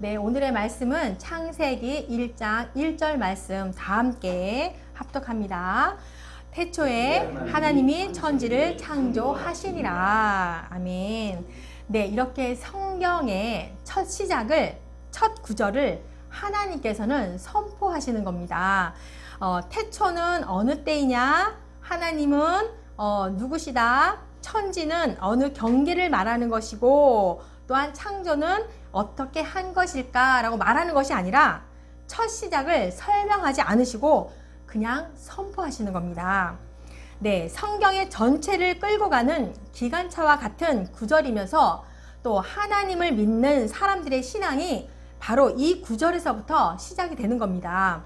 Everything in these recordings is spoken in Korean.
네, 오늘의 말씀은 창세기 1장 1절 말씀 다 함께 합독합니다. 태초에 하나님이 천지를 창조하시니라. 아멘. 네, 이렇게 성경의 첫 시작을, 첫 구절을 하나님께서는 선포하시는 겁니다. 어, 태초는 어느 때이냐? 하나님은 어, 누구시다? 천지는 어느 경계를 말하는 것이고, 또한 창조는 어떻게 한 것일까라고 말하는 것이 아니라 첫 시작을 설명하지 않으시고 그냥 선포하시는 겁니다. 네, 성경의 전체를 끌고 가는 기관차와 같은 구절이면서 또 하나님을 믿는 사람들의 신앙이 바로 이 구절에서부터 시작이 되는 겁니다.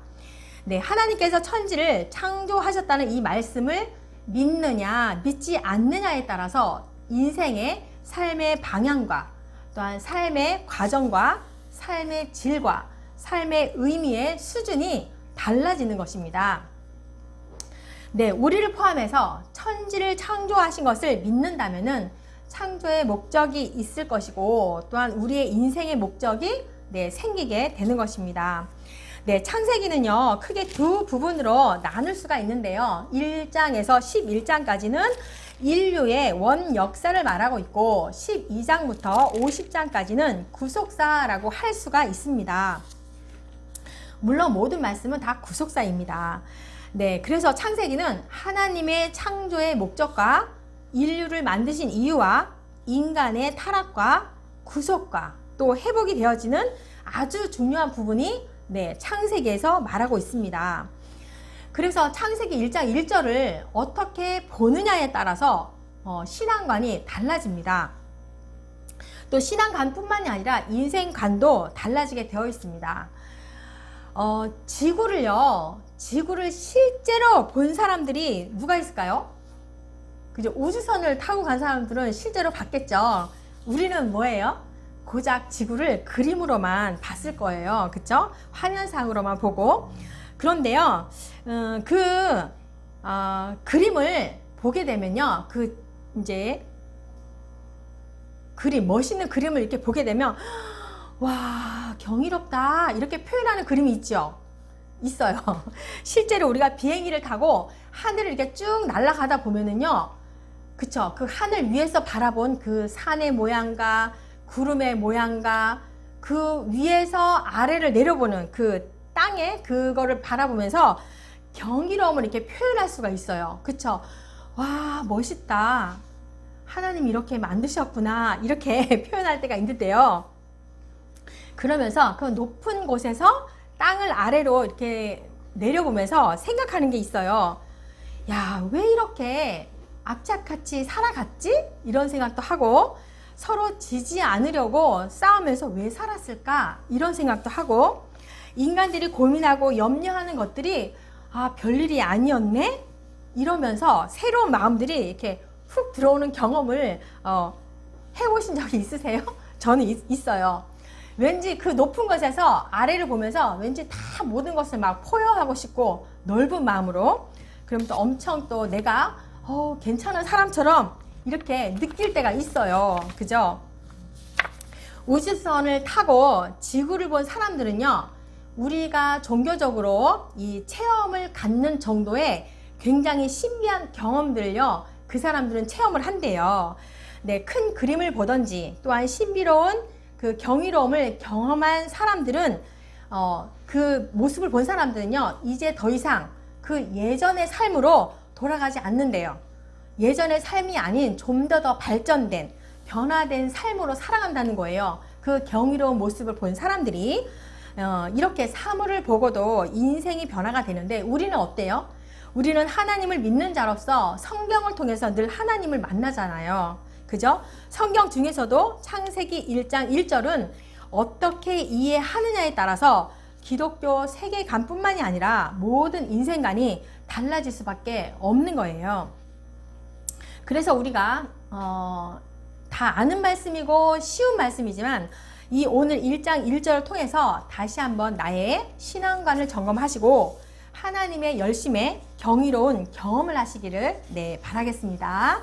네, 하나님께서 천지를 창조하셨다는 이 말씀을 믿느냐, 믿지 않느냐에 따라서 인생의 삶의 방향과 또한 삶의 과정과 삶의 질과 삶의 의미의 수준이 달라지는 것입니다. 네, 우리를 포함해서 천지를 창조하신 것을 믿는다면은 창조의 목적이 있을 것이고 또한 우리의 인생의 목적이 네, 생기게 되는 것입니다. 네, 창세기는요, 크게 두 부분으로 나눌 수가 있는데요. 1장에서 11장까지는 인류의 원 역사를 말하고 있고, 12장부터 50장까지는 구속사라고 할 수가 있습니다. 물론 모든 말씀은 다 구속사입니다. 네, 그래서 창세기는 하나님의 창조의 목적과 인류를 만드신 이유와 인간의 타락과 구속과 또 회복이 되어지는 아주 중요한 부분이 네, 창세기에서 말하고 있습니다. 그래서 창세기 1장 1절을 어떻게 보느냐에 따라서 어, 신앙관이 달라집니다. 또 신앙관뿐만이 아니라 인생관도 달라지게 되어 있습니다. 어, 지구를요, 지구를 실제로 본 사람들이 누가 있을까요? 그죠? 우주선을 타고 간 사람들은 실제로 봤겠죠. 우리는 뭐예요? 고작 지구를 그림으로만 봤을 거예요. 그쵸? 화면상으로만 보고. 그런데요, 음, 그, 어, 그림을 보게 되면요, 그, 이제, 그림, 멋있는 그림을 이렇게 보게 되면, 와, 경이롭다. 이렇게 표현하는 그림이 있죠? 있어요. 실제로 우리가 비행기를 타고 하늘을 이렇게 쭉 날아가다 보면은요, 그쵸? 그 하늘 위에서 바라본 그 산의 모양과 구름의 모양과 그 위에서 아래를 내려보는 그 땅에 그거를 바라보면서 경이로움을 이렇게 표현할 수가 있어요. 그쵸? 와, 멋있다. 하나님 이렇게 만드셨구나. 이렇게 표현할 때가 있는데요. 그러면서 그 높은 곳에서 땅을 아래로 이렇게 내려보면서 생각하는 게 있어요. 야, 왜 이렇게 악착같이 살아갔지? 이런 생각도 하고, 서로 지지 않으려고 싸우면서 왜 살았을까? 이런 생각도 하고, 인간들이 고민하고 염려하는 것들이, 아, 별일이 아니었네? 이러면서 새로운 마음들이 이렇게 훅 들어오는 경험을, 어, 해보신 적이 있으세요? 저는 있, 있어요. 왠지 그 높은 곳에서 아래를 보면서 왠지 다 모든 것을 막 포효하고 싶고 넓은 마음으로 그럼 또 엄청 또 내가 어, 괜찮은 사람처럼 이렇게 느낄 때가 있어요. 그죠? 우주선을 타고 지구를 본 사람들은요, 우리가 종교적으로 이 체험을 갖는 정도의 굉장히 신비한 경험들을요, 그 사람들은 체험을 한대요. 네, 큰 그림을 보던지 또한 신비로운 그 경이로움을 경험한 사람들은 어, 그 모습을 본 사람들은요 이제 더 이상 그 예전의 삶으로 돌아가지 않는데요. 예전의 삶이 아닌 좀 더더 발전된 변화된 삶으로 살아간다는 거예요. 그 경이로운 모습을 본 사람들이 어, 이렇게 사물을 보고도 인생이 변화가 되는데 우리는 어때요? 우리는 하나님을 믿는 자로서 성경을 통해서 늘 하나님을 만나잖아요. 그죠? 성경 중에서도 창세기 1장 1절은 어떻게 이해하느냐에 따라서 기독교 세계관뿐만이 아니라 모든 인생관이 달라질 수밖에 없는 거예요. 그래서 우리가 어, 다 아는 말씀이고 쉬운 말씀이지만 이 오늘 1장 1절을 통해서 다시 한번 나의 신앙관을 점검하시고 하나님의 열심에 경이로운 경험을 하시기를 네, 바라겠습니다.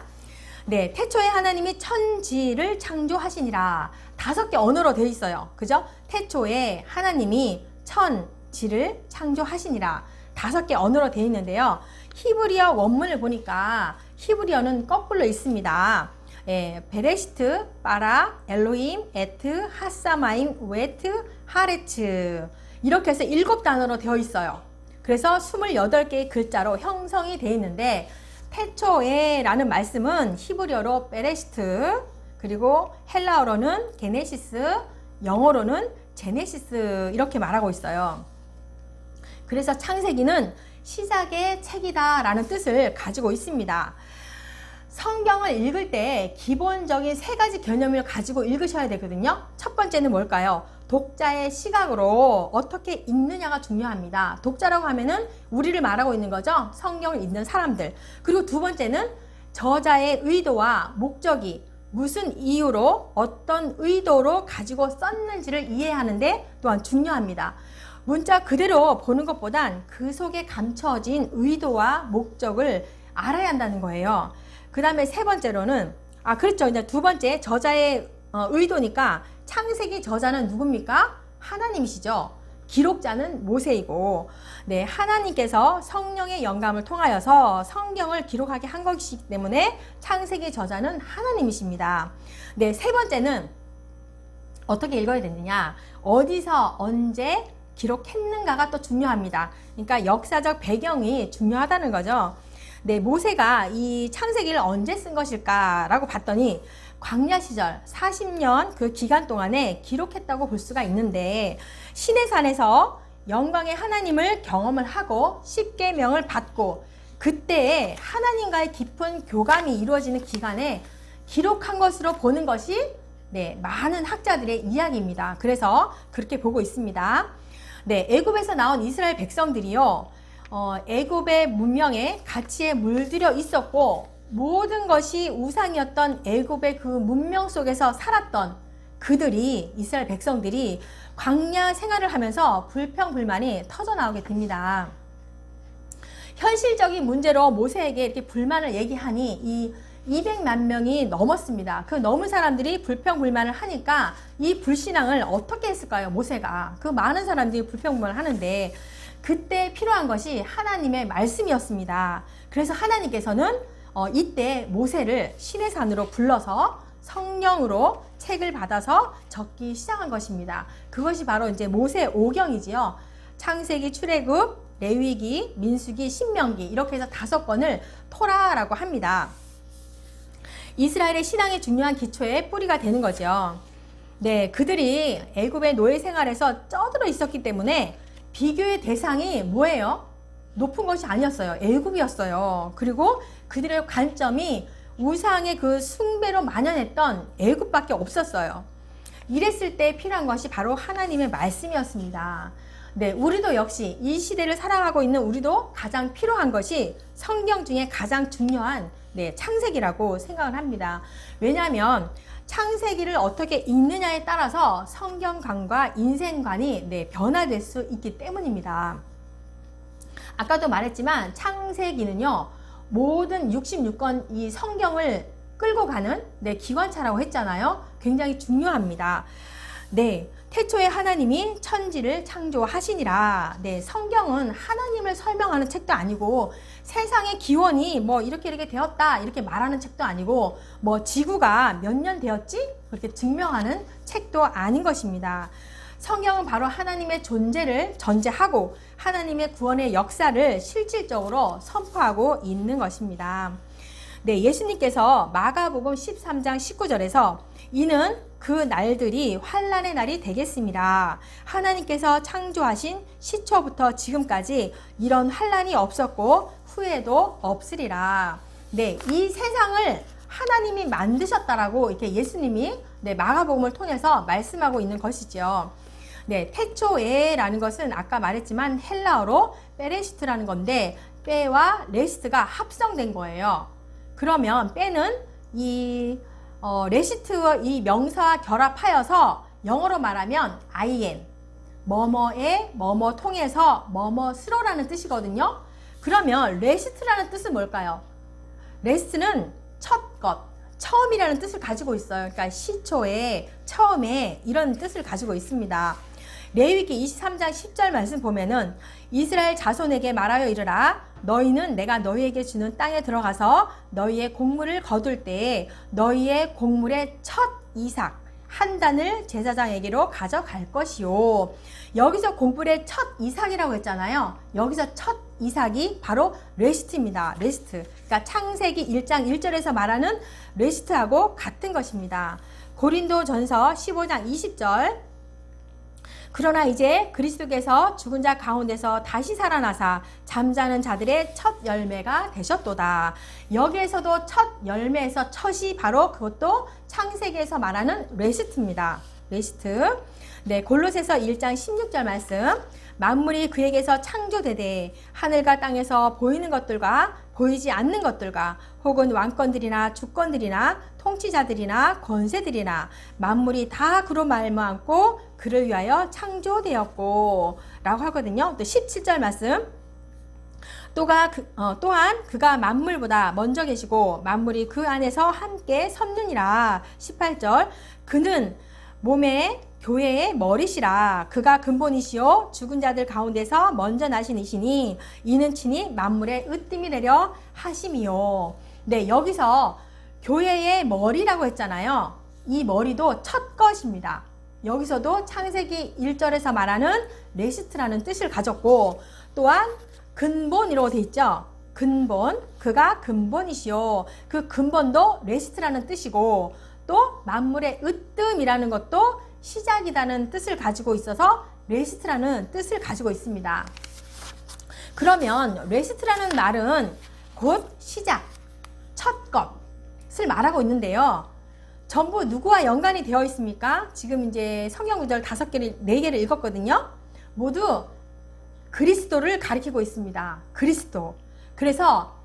네, 태초에 하나님이 천지를 창조하시니라. 다섯 개 언어로 되어 있어요. 그죠? 태초에 하나님이 천지를 창조하시니라. 다섯 개 언어로 되어 있는데요. 히브리어 원문을 보니까 히브리어는 거꾸로 있습니다. 예, 베레시트, 파라, 엘로임, 에트, 하사마임, 웨트, 하레츠. 이렇게 해서 일곱 단어로 되어 있어요. 그래서 28개의 글자로 형성이 되어 있는데 태초에라는 말씀은 히브리어로 베레시트 그리고 헬라어로는 게네시스 영어로는 제네시스 이렇게 말하고 있어요. 그래서 창세기는 시작의 책이다라는 뜻을 가지고 있습니다. 성경을 읽을 때 기본적인 세 가지 개념을 가지고 읽으셔야 되거든요. 첫 번째는 뭘까요? 독자의 시각으로 어떻게 읽느냐가 중요합니다. 독자라고 하면은 우리를 말하고 있는 거죠. 성경을 읽는 사람들. 그리고 두 번째는 저자의 의도와 목적이 무슨 이유로 어떤 의도로 가지고 썼는지를 이해하는데 또한 중요합니다. 문자 그대로 보는 것보단 그 속에 감춰진 의도와 목적을 알아야 한다는 거예요. 그 다음에 세 번째로는, 아, 그렇죠. 이제 두 번째, 저자의 어, 의도니까 창세기 저자는 누굽니까? 하나님이시죠. 기록자는 모세이고, 네, 하나님께서 성령의 영감을 통하여서 성경을 기록하게 한 것이기 때문에 창세기 저자는 하나님이십니다. 네, 세 번째는 어떻게 읽어야 되느냐? 어디서 언제 기록했는가가 또 중요합니다. 그러니까 역사적 배경이 중요하다는 거죠. 네, 모세가 이 창세기를 언제 쓴 것일까라고 봤더니 광야 시절 40년 그 기간 동안에 기록했다고 볼 수가 있는데 시내산에서 영광의 하나님을 경험을 하고 십계명을 받고 그때 하나님과의 깊은 교감이 이루어지는 기간에 기록한 것으로 보는 것이 네, 많은 학자들의 이야기입니다. 그래서 그렇게 보고 있습니다. 네, 애굽에서 나온 이스라엘 백성들이요. 어, 애굽의 문명에 가치에 물들여 있었고 모든 것이 우상이었던 애굽의 그 문명 속에서 살았던 그들이 이스라엘 백성들이 광야 생활을 하면서 불평 불만이 터져 나오게 됩니다. 현실적인 문제로 모세에게 이렇게 불만을 얘기하니 이 200만 명이 넘었습니다. 그 넘은 사람들이 불평 불만을 하니까 이 불신앙을 어떻게 했을까요? 모세가 그 많은 사람들이 불평 불만을 하는데 그때 필요한 것이 하나님의 말씀이었습니다. 그래서 하나님께서는 어, 이때 모세를 시내산으로 불러서 성령으로 책을 받아서 적기 시작한 것입니다. 그것이 바로 이제 모세 오경이지요. 창세기, 출애굽, 레위기, 민수기, 신명기 이렇게 해서 다섯 권을 토라라고 합니다. 이스라엘의 신앙의 중요한 기초의 뿌리가 되는 거죠. 네, 그들이 애굽의 노예 생활에서 쩌들어 있었기 때문에 비교의 대상이 뭐예요? 높은 것이 아니었어요. 애굽이었어요. 그리고 그들의 관점이 우상의 그 숭배로 만연했던 애굽밖에 없었어요. 이랬을 때 필요한 것이 바로 하나님의 말씀이었습니다. 네, 우리도 역시 이 시대를 살아가고 있는 우리도 가장 필요한 것이 성경 중에 가장 중요한 네, 창세기라고 생각을 합니다. 왜냐하면 창세기를 어떻게 읽느냐에 따라서 성경관과 인생관이 네, 변화될 수 있기 때문입니다. 아까도 말했지만 창세기는요, 모든 66권 이 성경을 끌고 가는 네, 기관차라고 했잖아요. 굉장히 중요합니다. 네. 태초에 하나님이 천지를 창조하시니라. 네, 성경은 하나님을 설명하는 책도 아니고 세상의 기원이 뭐 이렇게 이렇게 되었다 이렇게 말하는 책도 아니고 뭐 지구가 몇 년 되었지 그렇게 증명하는 책도 아닌 것입니다. 성경은 바로 하나님의 존재를 전제하고 하나님의 구원의 역사를 실질적으로 선포하고 있는 것입니다. 네, 예수님께서 마가복음 13장 19절에서 이는 그 날들이 환란의 날이 되겠습니다. 하나님께서 창조하신 시초부터 지금까지 이런 환란이 없었고 후에도 없으리라. 네, 이 세상을 하나님이 만드셨다라고 이렇게 예수님이 네, 마가복음을 통해서 말씀하고 있는 것이죠. 네, 태초에라는 것은 아까 말했지만 헬라어로 페레시트라는 건데 빼와 레시트가 합성된 거예요. 그러면 빼는 이 어, 레시트와 이 명사와 결합하여서 영어로 말하면 IN 뭐뭐에 뭐뭐 통해서 뭐뭐스러라는 뜻이거든요. 그러면 레시트라는 뜻은 뭘까요? 레스트는 첫 것, 처음이라는 뜻을 가지고 있어요. 그러니까 시초에 처음에 이런 뜻을 가지고 있습니다. 레위기 23장 10절 말씀 보면은 이스라엘 자손에게 말하여 이르라 너희는 내가 너희에게 주는 땅에 들어가서 너희의 곡물을 거둘 때에 너희의 곡물의 첫 이삭 한 단을 제사장에게로 가져갈 것이요. 여기서 곡물의 첫 이삭이라고 했잖아요. 여기서 첫 이삭이 바로 레시트입니다. 레시트. 그러니까 창세기 1장 1절에서 말하는 레시트하고 같은 것입니다. 고린도 전서 15장 20절 그러나 이제 그리스도께서 죽은 자 가운데서 다시 살아나사 잠자는 자들의 첫 열매가 되셨도다. 여기에서도 첫 열매에서 첫이 바로 그것도 창세기에서 말하는 레시트입니다. 레시트. 네, 골로새서 1장 16절 말씀. 만물이 그에게서 창조되되 하늘과 땅에서 보이는 것들과 보이지 않는 것들과 혹은 왕권들이나 주권들이나 통치자들이나 권세들이나 만물이 다 그로 말미암고 그를 위하여 창조되었고 라고 하거든요. 또 17절 말씀. 또가 그, 어, 또한 그가 만물보다 먼저 계시고 만물이 그 안에서 함께 섰느니라. 18절. 그는 몸에 교회의 머리시라. 그가 근본이시요. 죽은 자들 가운데서 먼저 나신 이시니 이는 친히 만물의 으뜸이 되려 하심이요. 네 여기서 교회의 머리라고 했잖아요. 이 머리도 첫 것입니다. 여기서도 창세기 1절에서 말하는 레시트라는 뜻을 가졌고 또한 근본이라고 돼 있죠. 근본 그가 근본이시요. 그 근본도 레시트라는 뜻이고 또 만물의 으뜸이라는 것도 시작이라는 뜻을 가지고 있어서 레시트라는 뜻을 가지고 있습니다. 그러면 레시트라는 말은 곧 시작, 첫 것을 말하고 있는데요. 전부 누구와 연관이 되어 있습니까? 지금 이제 성경 구절 다섯 개를 네 개를 읽었거든요. 모두 그리스도를 가리키고 있습니다. 그리스도. 그래서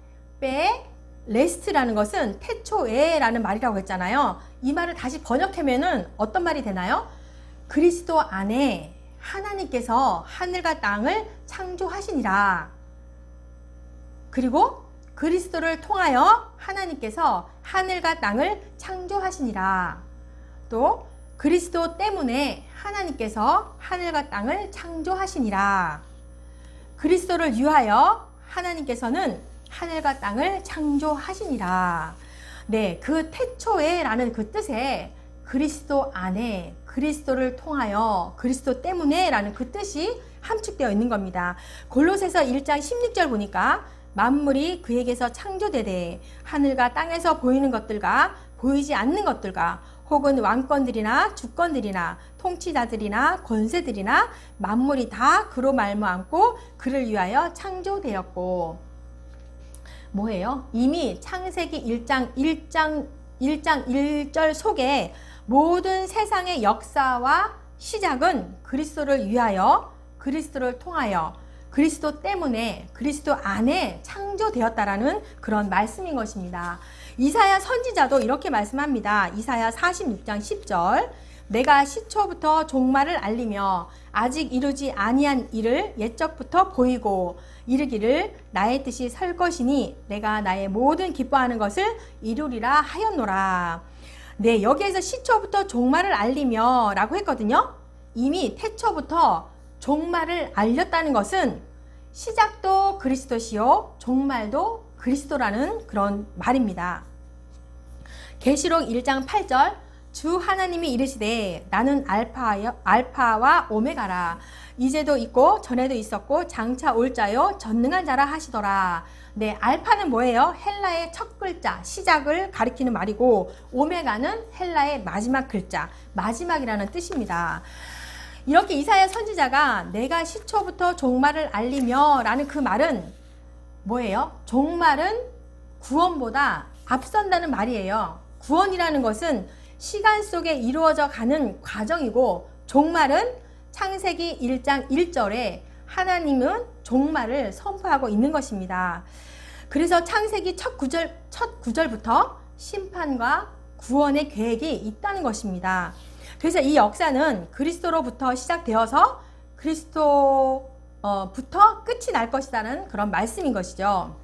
빼 레스트라는 것은 태초에라는 말이라고 했잖아요. 이 말을 다시 번역하면은 어떤 말이 되나요? 그리스도 안에 하나님께서 하늘과 땅을 창조하시니라. 그리고 그리스도를 통하여 하나님께서 하늘과 땅을 창조하시니라. 또 그리스도 때문에 하나님께서 하늘과 땅을 창조하시니라. 그리스도를 위하여 하나님께서는 하늘과 땅을 창조하시니라. 네, 그 태초에라는 그 뜻에 그리스도 안에 그리스도를 통하여 그리스도 때문에라는 그 뜻이 함축되어 있는 겁니다. 골로새서 1장 16절 보니까 만물이 그에게서 창조되되 하늘과 땅에서 보이는 것들과 보이지 않는 것들과 혹은 왕권들이나 주권들이나 통치자들이나 권세들이나 만물이 다 그로 말미암고 그를 위하여 창조되었고 뭐예요? 이미 창세기 1장 1장 1장 1절 속에 모든 세상의 역사와 시작은 그리스도를 위하여 그리스도를 통하여 그리스도 때문에 그리스도 안에 창조되었다라는 그런 말씀인 것입니다. 이사야 선지자도 이렇게 말씀합니다. 이사야 46장 10절 내가 시초부터 종말을 알리며 아직 이루지 아니한 일을 옛적부터 보이고 이르기를 나의 뜻이 설 것이니 내가 나의 모든 기뻐하는 것을 이루리라 하였노라. 네, 여기에서 시초부터 종말을 알리며 라고 했거든요. 이미 태초부터 종말을 알렸다는 것은 시작도 그리스도시요 종말도 그리스도라는 그런 말입니다. 계시록 1장 8절 주 하나님이 이르시되 나는 알파여, 알파와 오메가라 이제도 있고 전에도 있었고 장차 올 자요 전능한 자라 하시더라. 네, 알파는 뭐예요? 헬라의 첫 글자, 시작을 가리키는 말이고 오메가는 헬라의 마지막 글자, 마지막이라는 뜻입니다. 이렇게 이사야 선지자가 내가 시초부터 종말을 알리며 라는 그 말은 뭐예요? 종말은 구원보다 앞선다는 말이에요. 구원이라는 것은 시간 속에 이루어져 가는 과정이고 종말은 창세기 1장 1절에 하나님은 종말을 선포하고 있는 것입니다. 그래서 창세기 첫 구절, 첫 구절부터 심판과 구원의 계획이 있다는 것입니다. 그래서 이 역사는 그리스도로부터 시작되어서 그리스도부터 끝이 날 것이라는 그런 말씀인 것이죠.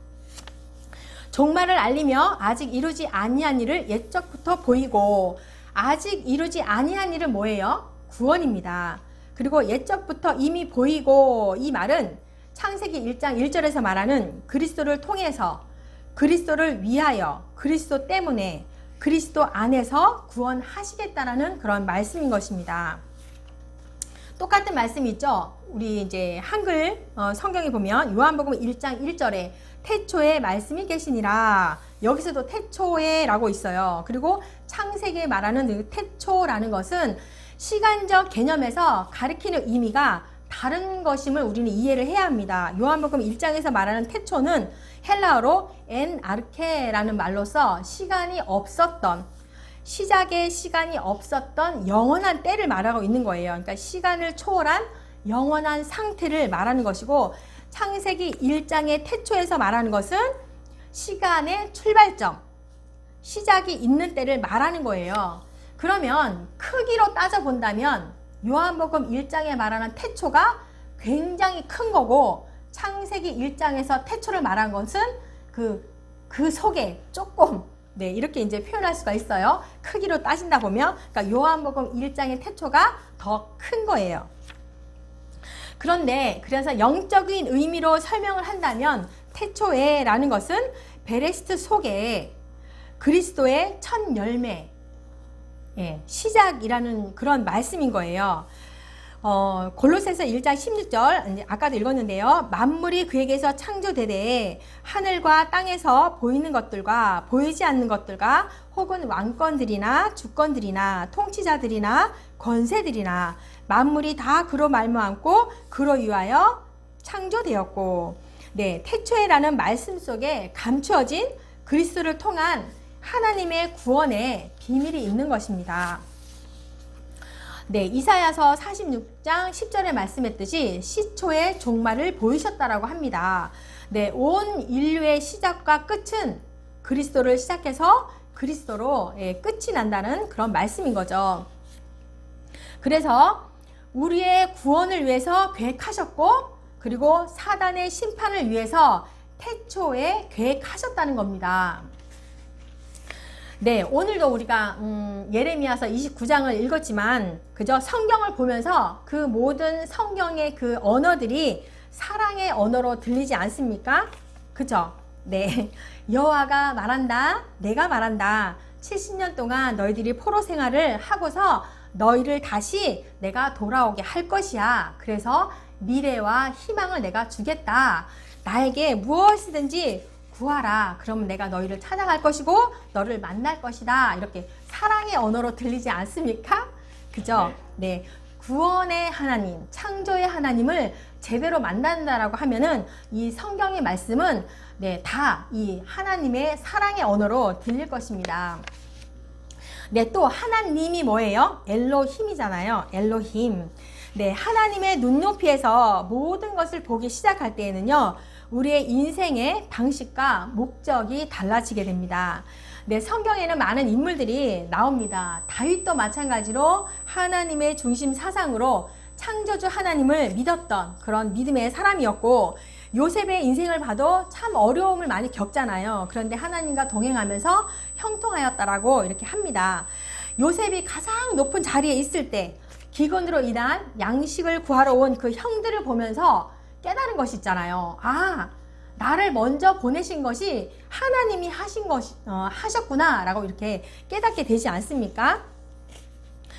종말을 알리며 아직 이루지 아니한 일을 옛적부터 보이고 아직 이루지 아니한 일은 뭐예요? 구원입니다. 그리고 옛적부터 이미 보이고 이 말은 창세기 1장 1절에서 말하는 그리스도를 통해서 그리스도를 위하여 그리스도 때문에 그리스도 안에서 구원하시겠다라는 그런 말씀인 것입니다. 똑같은 말씀이 있죠. 우리 이제 한글 어, 성경에 보면 요한복음 1장 1절에 태초에 말씀이 계시니라. 여기서도 태초에 라고 있어요. 그리고 창세기에 말하는 그 태초라는 것은 시간적 개념에서 가리키는 의미가 다른 것임을 우리는 이해를 해야 합니다. 요한복음 1장에서 말하는 태초는 헬라어로 엔 아르케라는 말로서 시간이 없었던 시작의 시간이 없었던 영원한 때를 말하고 있는 거예요. 그러니까 시간을 초월한 영원한 상태를 말하는 것이고 창세기 1장의 태초에서 말하는 것은 시간의 출발점, 시작이 있는 때를 말하는 거예요. 그러면 크기로 따져 본다면 요한복음 1장에 말하는 태초가 굉장히 큰 거고 창세기 1장에서 태초를 말한 것은 그, 그 속에 조금 네, 이렇게 이제 표현할 수가 있어요. 크기로 따진다 보면 그러니까 요한복음 1장의 태초가 더 큰 거예요. 그런데 그래서 영적인 의미로 설명을 한다면 태초에라는 것은 베레스트 속에 그리스도의 첫 열매, 예, 시작이라는 그런 말씀인 거예요. 어, 골로새서 1장 16절 아까도 읽었는데요. 만물이 그에게서 창조되되 하늘과 땅에서 보이는 것들과 보이지 않는 것들과 혹은 왕권들이나 주권들이나 통치자들이나 권세들이나 만물이 다 그로 말미암고 그로 위하여 창조되었고 네, 태초에라는 말씀 속에 감추어진 그리스도를 통한 하나님의 구원의 비밀이 있는 것입니다. 네, 이사야서 46장 10절에 말씀했듯이 시초의 종말을 보이셨다라고 합니다. 네, 온 인류의 시작과 끝은 그리스도를 시작해서 그리스도로 예, 끝이 난다는 그런 말씀인 거죠. 그래서 우리의 구원을 위해서 계획하셨고 그리고 사단의 심판을 위해서 태초에 계획하셨다는 겁니다. 네, 오늘도 우리가 음, 예레미야서 29장을 읽었지만 그저 성경을 보면서 그 모든 성경의 그 언어들이 사랑의 언어로 들리지 않습니까? 그죠? 네. 여호와가 말한다. 내가 말한다. 70년 동안 너희들이 포로 생활을 하고서 너희를 다시 내가 돌아오게 할 것이야. 그래서 미래와 희망을 내가 주겠다. 나에게 무엇이든지 구하라. 그러면 내가 너희를 찾아갈 것이고 너를 만날 것이다. 이렇게 사랑의 언어로 들리지 않습니까? 그죠? 네. 구원의 하나님, 창조의 하나님을 제대로 만난다라고 하면은 이 성경의 말씀은 네, 다 이 하나님의 사랑의 언어로 들릴 것입니다. 네, 또 하나님이 뭐예요? 엘로힘이잖아요. 엘로힘. 네, 하나님의 눈높이에서 모든 것을 보기 시작할 때에는요. 우리의 인생의 방식과 목적이 달라지게 됩니다. 네, 성경에는 많은 인물들이 나옵니다. 다윗도 마찬가지로 하나님의 중심 사상으로 창조주 하나님을 믿었던 그런 믿음의 사람이었고 요셉의 인생을 봐도 참 어려움을 많이 겪잖아요. 그런데 하나님과 동행하면서 형통하였다라고 이렇게 합니다. 요셉이 가장 높은 자리에 있을 때 기근으로 인한 양식을 구하러 온 그 형들을 보면서 깨달은 것이 있잖아요. 아, 나를 먼저 보내신 것이 하나님이 하신 것이 어, 하셨구나라고 이렇게 깨닫게 되지 않습니까?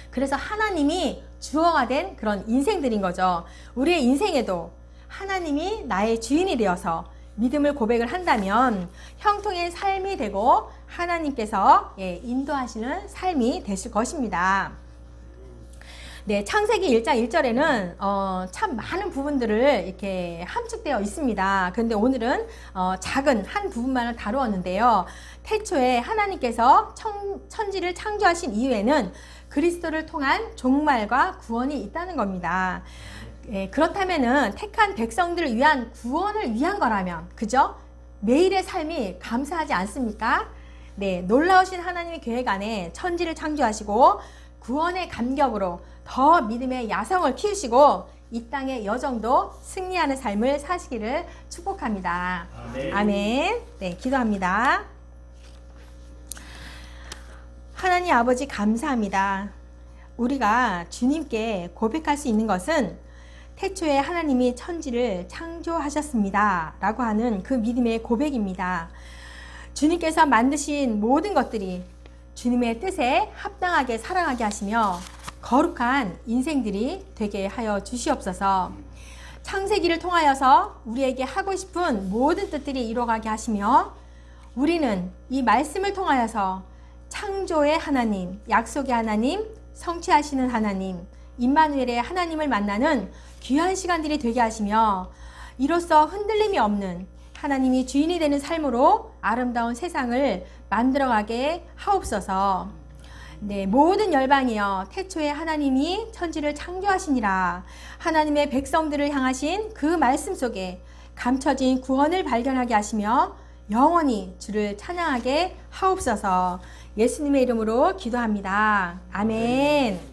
그래서 하나님이 주어가 된 그런 인생들인 거죠. 우리의 인생에도 하나님이 나의 주인이 되어서 믿음을 고백을 한다면 형통의 삶이 되고 하나님께서 예, 인도하시는 삶이 되실 것입니다. 네, 창세기 1장 1절에는 어, 참 많은 부분들을 이렇게 함축되어 있습니다. 그런데 오늘은 어, 작은 한 부분만을 다루었는데요. 태초에 하나님께서 천, 천지를 창조하신 이후에는 그리스도를 통한 종말과 구원이 있다는 겁니다. 예, 그렇다면은 택한 백성들을 위한 구원을 위한 거라면, 그죠? 매일의 삶이 감사하지 않습니까? 네, 놀라우신 하나님의 계획 안에 천지를 창조하시고 구원의 감격으로 더 믿음의 야성을 키우시고 이 땅의 여정도 승리하는 삶을 사시기를 축복합니다. 아멘. 아멘. 네, 기도합니다. 하나님 아버지 감사합니다. 우리가 주님께 고백할 수 있는 것은 태초에 하나님이 천지를 창조하셨습니다. 라고 하는 그 믿음의 고백입니다. 주님께서 만드신 모든 것들이 주님의 뜻에 합당하게 사랑하게 하시며 거룩한 인생들이 되게 하여 주시옵소서. 창세기를 통하여서 우리에게 하고 싶은 모든 뜻들이 이루어가게 하시며 우리는 이 말씀을 통하여서 창조의 하나님, 약속의 하나님, 성취하시는 하나님, 임마누엘의 하나님을 만나는 귀한 시간들이 되게 하시며 이로써 흔들림이 없는 하나님이 주인이 되는 삶으로 아름다운 세상을 만들어가게 하옵소서. 네, 모든 열방이여 태초에 하나님이 천지를 창조하시니라 하나님의 백성들을 향하신 그 말씀 속에 감춰진 구원을 발견하게 하시며 영원히 주를 찬양하게 하옵소서 예수님의 이름으로 기도합니다. 아멘.